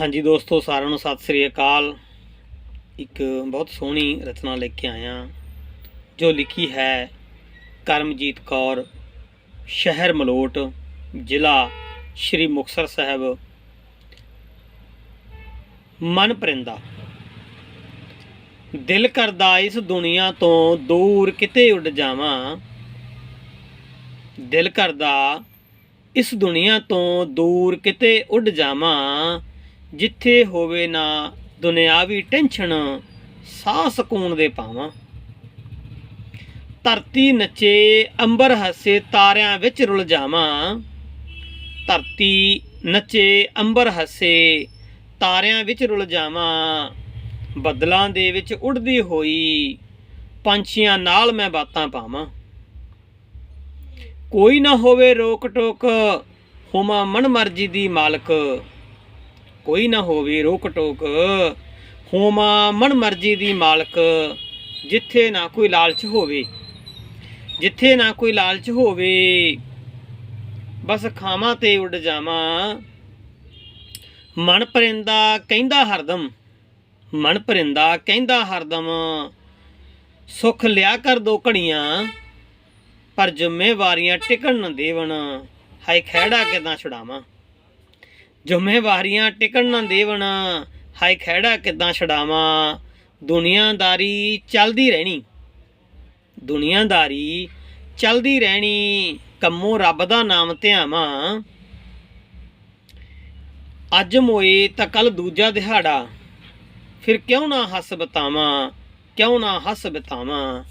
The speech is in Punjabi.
ਹਾਂਜੀ ਦੋਸਤੋ, ਸਾਰਿਆਂ ਨੂੰ ਸਤਿ ਸ੍ਰੀ ਅਕਾਲ। ਇੱਕ ਬਹੁਤ ਸੋਹਣੀ ਰਚਨਾ ਲੈ ਕੇ ਆਇਆ, ਜੋ ਲਿਖੀ ਹੈ ਕਰਮਜੀਤ ਕੌਰ, ਸ਼ਹਿਰ ਮਲੋਟ, ਜ਼ਿਲ੍ਹਾ ਸ਼੍ਰੀ ਮੁਕਤਸਰ ਸਾਹਿਬ। ਮਨ ਪਰਿੰਦਾ। ਦਿਲ ਕਰਦਾ ਇਸ ਦੁਨੀਆ ਤੋਂ ਦੂਰ ਕਿਤੇ ਉੱਡ ਜਾਵਾਂ। ਦਿਲ ਕਰਦਾ ਇਸ ਦੁਨੀਆ ਤੋਂ ਦੂਰ ਕਿਤੇ ਉੱਡ ਜਾਵਾਂ। ਜਿੱਥੇ ਹੋਵੇ ਨਾ ਦੁਨਿਆਵੀ ਟੈਨਸ਼ਨ, ਸਾਹ ਸਕੂਨ ਦੇ ਪਾਵਾਂ। ਧਰਤੀ ਨੱਚੇ, ਅੰਬਰ ਹੱਸੇ, ਤਾਰਿਆਂ ਵਿੱਚ ਰੁਲ ਜਾਵਾਂ। ਧਰਤੀ ਨੱਚੇ, ਅੰਬਰ ਹੱਸੇ, ਤਾਰਿਆਂ ਵਿੱਚ ਰੁਲ ਜਾਵਾਂ। ਬੱਦਲਾਂ ਦੇ ਵਿੱਚ ਉੱਡਦੀ ਹੋਈ ਪੰਛੀਆਂ ਨਾਲ ਮੈਂ ਬਾਤਾਂ ਪਾਵਾਂ। ਕੋਈ ਨਾ ਹੋਵੇ ਰੋਕ ਟੋਕ ਹੋਵਾਂ ਮਨ ਮਰਜ਼ੀ ਦੀ ਮਾਲਕ। ਕੋਈ ਨਾ ਹੋਵੇ ਰੋਕ ਟੋਕ। ਹੋਵਾਂ ਮਨ ਮਰਜ਼ੀ ਦੀ ਮਾਲਕ, ਜਿੱਥੇ ਨਾ ਕੋਈ ਲਾਲਚ ਹੋਵੇ। ਜਿੱਥੇ ਨਾ ਕੋਈ ਲਾਲਚ ਹੋਵੇ, ਬਸ ਖਾਵਾਂ ਤੇ ਉੱਡ ਜਾਵਾਂ। ਮਨ ਪਰਿੰਦਾ ਕਹਿੰਦਾ ਹਰਦਮ, ਮਨ ਪਰਿੰਦਾ ਕਹਿੰਦਾ ਹਰਦਮ। ਸੁੱਖ ਲਿਆ ਕਰ ਦੋ ਘੜੀਆਂ, ਪਰ ਜ਼ਿੰਮੇਵਾਰੀਆਂ ਟਿਕਣ ਨਾ ਦੇਵਣ। ਹਾਏ ਖਹਿੜਾ ਕਿਦਾਂ ਛੁਡਾਵਾਂ। ਜ਼ਿੰਮੇਵਾਰੀਆਂ ਟਿਕਣ ਨਾ ਦੇਵਣ, ਹਾਏ ਖਹਿੜਾ ਕਿਦਾਂ ਛਡਾਵਾਂ? ਦੁਨੀਆਦਾਰੀ ਚੱਲਦੀ ਰਹਿਣੀ। ਦੁਨੀਆਦਾਰੀ ਚੱਲਦੀ ਰਹਿਣੀ, ਕੰਮੋਂ ਰੱਬ ਦਾ ਨਾਮ ਧਿਆਵਾਂ। ਅੱਜ ਮੋਏ ਤਾਂ ਕੱਲ ਦੂਜਾ ਦਿਹਾੜਾ, ਫਿਰ ਕਿਉਂ ਨਾ ਹੱਸ ਬਤਾਵਾਂ, ਕਿਉਂ ਨਾ ਹੱਸ ਬਤਾਵਾਂ?